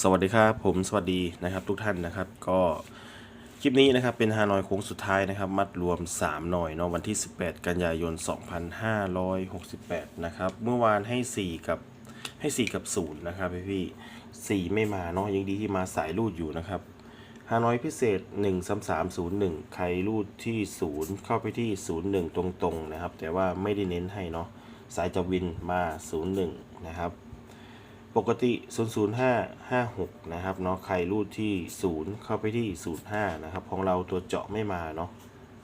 สวัสดีครับผมสวัสดีนะครับทุกท่านนะครับ ก็คลิปนี้นะครับเป็นฮานอยโค้งสุดท้ายนะครับ มัดรวม 3 หน่อยเนาะวันที่ 18 กันยายน 2568 นะครับ เมื่อวานให้ 4 กับให้ 4 กับ 0 นะครับพี่พี่ 4 ไม่มาเนาะยังดีที่มาสายรูดอยู่นะครับฮานอยพิเศษ 1 3 3 0 1 ใครรูดที่ 0 เข้าไปที่ 01 ตรงๆนะครับ แต่ว่าไม่ได้เน้นให้เนาะสายจะวินมา 01 นะครับ ปกติ 00556 นะครับเนาะใครรูดที่ 0 เข้าไปที่ 05 นะครับ ของเราตัวเจาะไม่มาเนาะ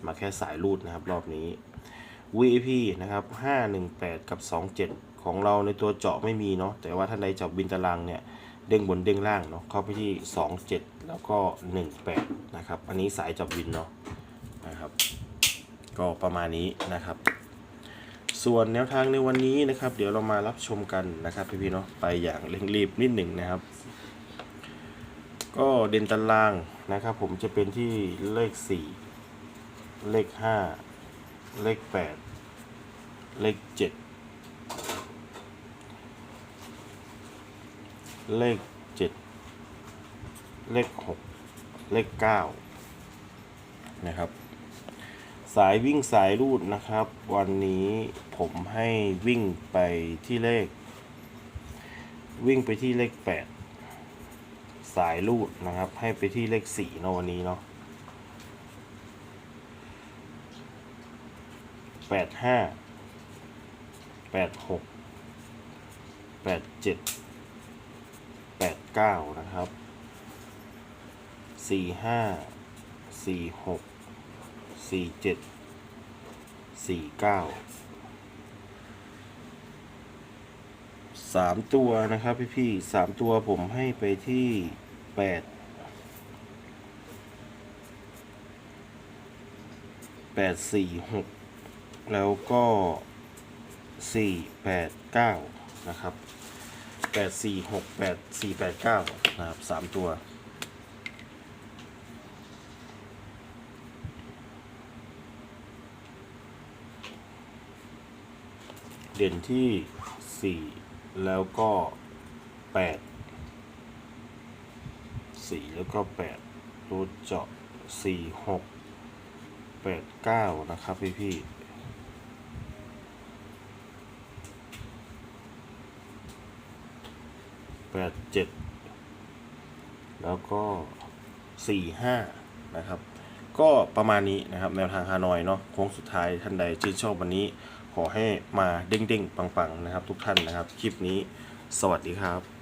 มาแค่สายรูดนะครับรอบนี้ VIP นะครับ 518 กับ 27 ของเราในตัวเจาะไม่มีเนาะแต่ว่าท่านใดจับบินตารางเนี่ยเด้งบนเด้งล่างเนาะเข้าไปที่ 27 แล้วก็ 18 นะครับ อันนี้สายจับบินเนาะนะครับ ก็ประมาณนี้นะครับ ส่วนแนวทางในวันนี้นะครับ เดี๋ยวเรามารับชมกันนะครับพี่ๆเนาะไปอย่างเร่งรีบนิดหนึ่งนะครับ ก็เด่นตารางนะครับ ผมจะเป็นที่เลข 4 เลข 5 เลข 8 เลข 7 เลข 7 เลข 6 เลข 9 นะครับ สายวิ่งสายรูดนะครับ วันนี้ผมให้วิ่งไปที่เลข วิ่งไปที่เลขแปดสายรูดนะครับ ให้ไปที่เลขสี่เนาะวันนี้เนาะแปดห้าแปดหกแปดเจ็ดแปดเก้านะครับสี่ห้าสี่หก สี่เจ็ดสี่เก้าสามตัวนะครับพี่พี่ๆสามตัวผมให้ไปที่แปดแปดสี่หกแล้วก็สี่แปดเก้านะครับแปดสี่หกแปดสี่แปดเก้านะครับสามตัว เด่นที่ 4 แล้วก็ 8 4 แล้วก็ 8 รูดเจาะ 4 6 8 9 นะครับพี่พี่แปดเจ็ดแล้วก็สี่ห้านะครับ ก็ประมาณนี้นะครับ แนวทางฮานอยเนาะโค้งสุดท้ายท่านใดชื่นชอบวันนี้ ขอให้มาเด้งๆ ปังๆ นะครับ ทุกท่านนะครับ คลิปนี้สวัสดีครับ